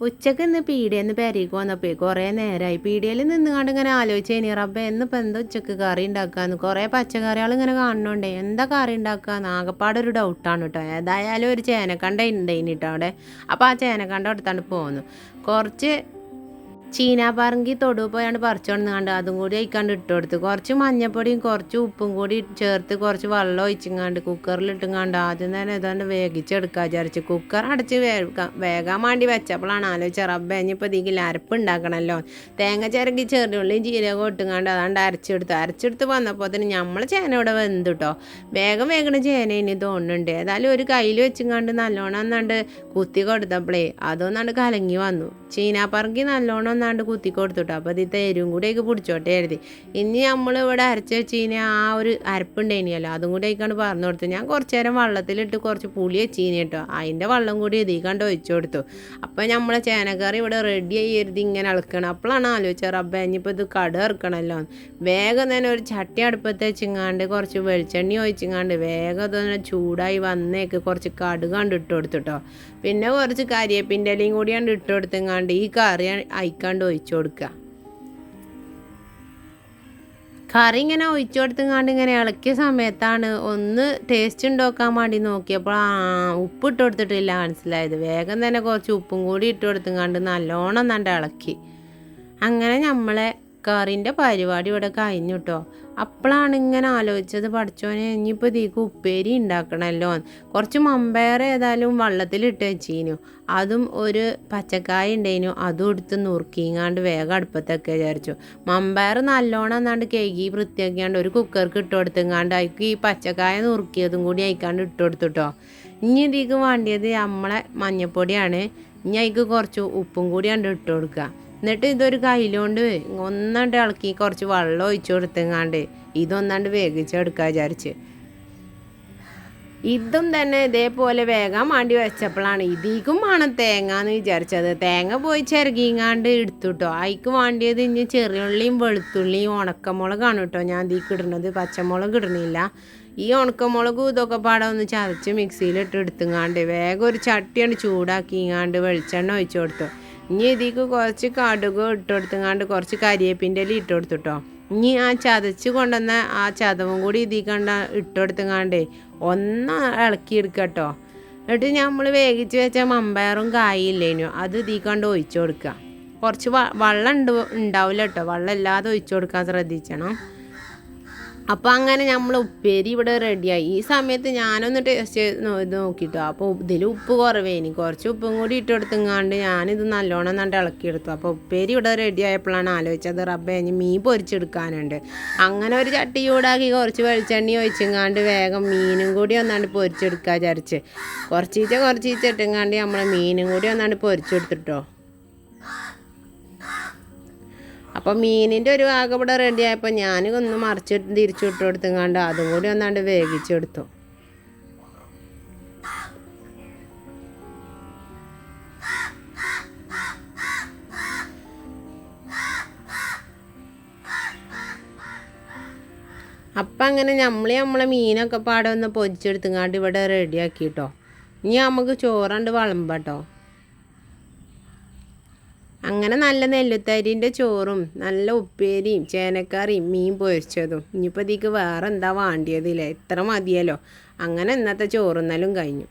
ഉച്ചയ്ക്ക് ഇന്ന് പീടിയെന്ന് പെരേക്ക് വന്നപ്പോൾ കുറേ നേരമായി പീടിയയിൽ നിന്നുകൊണ്ട് ഇങ്ങനെ ആലോചിച്ചേനി റബ്ബ എന്നിപ്പോൾ എന്താ ഉച്ചയ്ക്ക് കറി ഉണ്ടാക്കാന്ന്? കുറേ പച്ചക്കറികൾ ഇങ്ങനെ കാണുന്നുണ്ട് എന്താ കറി ഉണ്ടാക്കാന്ന്? ആകപ്പാടെ ഒരു ഡൗട്ടാണ് കേട്ടോ ഏതായാലും ഒരു ചേനക്കണ്ട ഉണ്ടായിന് കേട്ടോ അവിടെ. അപ്പോൾ ആ ചേനക്കണ്ട എടുത്താണ്ട് പോന്നു. കുറച്ച് ചീനാപ്പറങ്കി തൊടു പോയാണ്ട് പറിച്ചോണ്ട് കണ്ട്? അതും കൂടി അയക്കാണ്ട് ഇട്ട് കൊടുത്ത്. കുറച്ച് മഞ്ഞപ്പൊടിയും കുറച്ച് ഉപ്പും കൂടി ചേർത്ത് കുറച്ച് വെള്ളം ഒഴിച്ചിങ്ങാണ്ട് കുക്കറിലിട്ടുങ്ങാണ്ട് ആദ്യം തന്നെ ഏതാണ്ട് വേഗിച്ചെടുക്കുക വിചാരിച്ച്. കുക്കർ അടച്ച് വേഗം വേഗം വേണ്ടി വെച്ചപ്പോഴാണ് ആലോചിച്ച റബ്ബേ ഇനിയിപ്പോൾ ഇതിൽ അരപ്പ് ഉണ്ടാക്കണമല്ലോ തേങ്ങ ചിരകി ചെറുള്ളിയും ജീരകം ഇട്ടുങ്ങാണ്ട് അതാണ്ട് അരച്ചെടുത്ത്. അരച്ചെടുത്ത് വന്നപ്പോൾ തന്നെ നമ്മൾ ചേന ഇവിടെ വെന്ത് കേട്ടോ വേഗം വേഗം ചേന ഇനി തോന്നുന്നുണ്ട് ഏതായാലും ഒരു കയ്യിൽ വെച്ചുങ്ങാണ്ട് നല്ലോണം എന്നാണ്ട് കുത്തി കൊടുത്തപ്പോഴേ അതൊന്നാണ്ട് കലങ്ങി വന്നു. ചീനാപ്പറങ്കി നല്ലോണം ഒന്നാണ്ട് കുത്തി കൊടുത്തുട്ടോ. അപ്പോൾ ഇത് എരിവും കൂടെ ഒക്കെ പിടിച്ചോട്ടെ എഴുതി ഇനി നമ്മൾ ഇവിടെ അരച്ച് വെച്ച് കഴിഞ്ഞാൽ ആ ഒരു അരപ്പുണ്ടേനിയല്ലോ. അതും കൂടെ ആയിക്കാണ്ട് പറഞ്ഞു കൊടുത്തു. ഞാൻ കുറച്ച് നേരം വെള്ളത്തിലിട്ട് കുറച്ച് പുളി വെച്ചീനി കേട്ടോ. അതിന്റെ വെള്ളം കൂടി ഇതീ കണ്ട് ഒഴിച്ചു കൊടുത്തു. അപ്പോൾ നമ്മളെ ചേനക്കറി ഇവിടെ റെഡി ആയി എഴുതി ഇങ്ങനെ ഇളക്കണം അപ്പോഴാണ് ആലോചിച്ചത് റബ്ബേ ഇനിയിപ്പോൾ ഇത് കട ഇറക്കണമല്ലോ വേഗം തന്നെ ഒരു ചട്ടി അടുപ്പത്ത് വെച്ചിങ്ങാണ്ട് കുറച്ച് വെളിച്ചെണ്ണ ഒഴിച്ചിങ്ങാണ്ട് വേഗം തന്നെ ചൂടായി വന്നേക്ക് കുറച്ച് കടുക് കണ്ട് കൊടുത്തു കൊടുത്തിട്ടോ പിന്നെ കുറച്ച് കരിയേപ്പിന്റെ ഇലയും കൂടി കണ്ട് ഇട്ട് കൊടുത്തെങ്ങാണ്ട് ഈ കറി അയക്കാണ്ട് ഒഴിച്ചു കൊടുക്കുക. കറി ഇങ്ങനെ ഒഴിച്ചു കൊടുത്തെങ്ങാണ്ട് ഇങ്ങനെ ഇളക്കിയ സമയത്താണ് ഒന്ന് ടേസ്റ്റ് ഉണ്ടാക്കാൻ വേണ്ടി നോക്കിയപ്പോൾ ആ ഉപ്പ് ഇട്ട് കൊടുത്തിട്ടില്ല മനസ്സിലായത്. വേഗം തന്നെ കുറച്ച് ഉപ്പും കൂടി ഇട്ട് കൊടുത്തെങ്ങാണ്ട് നല്ലോണം നല്ല ഇളക്കി. അങ്ങനെ നമ്മളെ കറിന്റെ പരിപാടി ഇവിടെ കഴിഞ്ഞു കേട്ടോ അപ്പോഴാണ് ഇങ്ങനെ ആലോചിച്ചത് പഠിച്ചോനെ ഇനിയിപ്പോൾ ഇതിക്ക് ഉപ്പേരി ഉണ്ടാക്കണമല്ലോ കുറച്ച് മമ്പയർ ഏതായാലും വെള്ളത്തിലിട്ട് വെച്ചീനു. അതും ഒരു പച്ചക്കായ ഉണ്ടായിനു അതും എടുത്ത് നുറുക്കിങ്ങാണ്ട് വേഗം അടുപ്പത്തൊക്കെ വിചാരിച്ചു. മമ്പയർ നല്ലോണം എന്നാണ്ട് കേകി വൃത്തിയാക്കിയാണ്ട് ഒരു കുക്കർക്ക് ഇട്ട് കൊടുത്തെങ്ങാണ്ട് അതിക്ക് ഈ പച്ചക്കായ നുറുക്കിയതും കൂടി അയക്കാണ്ട് ഇട്ട് കൊടുത്തുട്ടോ. ഇനി ഇതിക്ക് വേണ്ടിയത് നമ്മളെ മഞ്ഞപ്പൊടിയാണ്. ഇനി അതിക്ക് കുറച്ച് ഉപ്പും കൂടി കണ്ട് ഇട്ട് കൊടുക്കുക എന്നിട്ട് ഇതൊരു കയ്യിലോണ്ട് ഒന്നാണ്ട് ഇളക്കി കുറച്ച് വെള്ളം ഒഴിച്ചു കൊടുത്തെങ്ങാണ്ട് ഇതൊന്നാണ്ട് വേഗിച്ചെടുക്കാൻ വിചാരിച്ച്. ഇതും തന്നെ ഇതേപോലെ വേഗം വേണ്ടി വെച്ചപ്പോഴാണ് ഇതിക്കും ആണ് തേങ്ങ എന്ന് വിചാരിച്ചത്. തേങ്ങ പോയി ചിരകിങ്ങാണ്ട് എടുത്തുട്ടോ അതിക്ക് വേണ്ടിയത് ഇനി ചെറിയുള്ളിയും വെളുത്തുള്ളിയും ഉണക്കമുളകാണ് കേട്ടോ ഞാൻ ഇതിക്ക് ഇടുന്നത് പച്ചമുളക് ഇടണില്ല ഈ ഉണക്കമുളകും ഇതൊക്കെ പാടെ ഒന്ന് ചതച്ച് മിക്സിയിലിട്ട് എടുത്തുങ്ങാണ്ട് വേഗം ഒരു ചട്ടിയാണ് ചൂടാക്കിങ്ങാണ്ട് വെളിച്ചെണ്ണ ഒഴിച്ചു കൊടുത്തു. ഇനി ഇതിക്ക് കുറച്ച് കടുക് ഇട്ട് കൊടുത്തങ്ങാണ്ട് കുറച്ച് കരിയേപ്പിന്റെ ഇല ഇട്ട് കൊടുത്തുട്ടോ ഇനി ആ ചതച്ച് കൊണ്ടുവന്ന ആ ചതവും കൂടി ഇതിക്കണ്ട കണ്ട ഇട്ട് കൊടുത്തുങ്ങാണ്ട് ഒന്ന് ഇളക്കിയെടുക്കട്ടോ. എന്നിട്ട് നമ്മൾ വേവിച്ച് വെച്ച മമ്പയറും കായില്ലേനു അത് ഇതിക്കണ്ട് കണ്ട് ഒഴിച്ചു കൊടുക്കുക. കുറച്ച് വെള്ളം ഉണ്ട് ഉണ്ടാവില്ല കേട്ടോ വെള്ളം ഇല്ലാതെ ഒഴിച്ചു കൊടുക്കാൻ ശ്രദ്ധിക്കണം അപ്പോൾ അങ്ങനെ നമ്മൾ ഉപ്പേരി ഇവിടെ റെഡിയായി ഈ സമയത്ത് ഞാനൊന്ന് ടേസ്റ്റ് ചെയ്ത് നോക്കിട്ടോ. അപ്പോൾ ഇതിൽ ഉപ്പ് കുറവേ ഇനി കുറച്ച് ഉപ്പും കൂടി ഇട്ട് കൊടുത്തെങ്ങാണ്ട് ഞാനിത് നല്ലോണം എന്നിട്ട് ഇളക്കിയെടുത്തു അപ്പോൾ ഉപ്പേരി ഇവിടെ റെഡിയായപ്പോഴാണ് ആലോചിച്ചത് റബ്ബ് ഇനി മീൻ പൊരിച്ചെടുക്കാനുണ്ട്. അങ്ങനെ ഒരു ചട്ടി ചൂടാക്കി കുറച്ച് വെളിച്ചെണ്ണി ഒഴിച്ചെങ്ങാണ്ട് വേഗം മീനും കൂടി ഒന്നാണ്ട് പൊരിച്ചെടുക്കാൻ വിചാരിച്ച്. കുറച്ചീച്ച കുറച്ചീച്ച ഇട്ടെങ്ങാണ്ട് നമ്മൾ മീനും കൂടി ഒന്നാണ്ട് പൊരിച്ചെടുത്തിട്ടോ. അപ്പോൾ മീനിന്റെ ഒരു ഭാഗം റെഡിയായപ്പോൾ ഞാൻ ഒന്ന് മറിച്ചിട്ട് തിരിച്ചു ഇട്ട് കൊടുത്തുങ്ങാണ്ട് അതും കൂടി ഒന്നാണ്ട് വേവിച്ചെടുത്തു. അപ്പം അങ്ങനെ നമ്മൾ നമ്മളെ മീനൊക്കെ പാടെ ഒന്ന് പൊരിച്ചെടുത്തുങ്ങാണ്ട് ഇവിടെ റെഡിയാക്കി കേട്ടോ ഇനി നമുക്ക് ചോറണ്ട് വിളമ്പട്ടോ. അങ്ങനെ നല്ല നെല്ലുത്തരിന്റെ ചോറും നല്ല ഉപ്പേരിയും ചേനക്കറിയും മീൻ പൊരിച്ചതും. ഇനിയിപ്പോൾ ഇതിക്ക് വേറെ എന്താ വേണ്ടിയതില്ലേ? ഇത്ര മതിയല്ലോ. അങ്ങനെ ഇന്നത്തെ ചോറുന്നലും കഴിഞ്ഞു.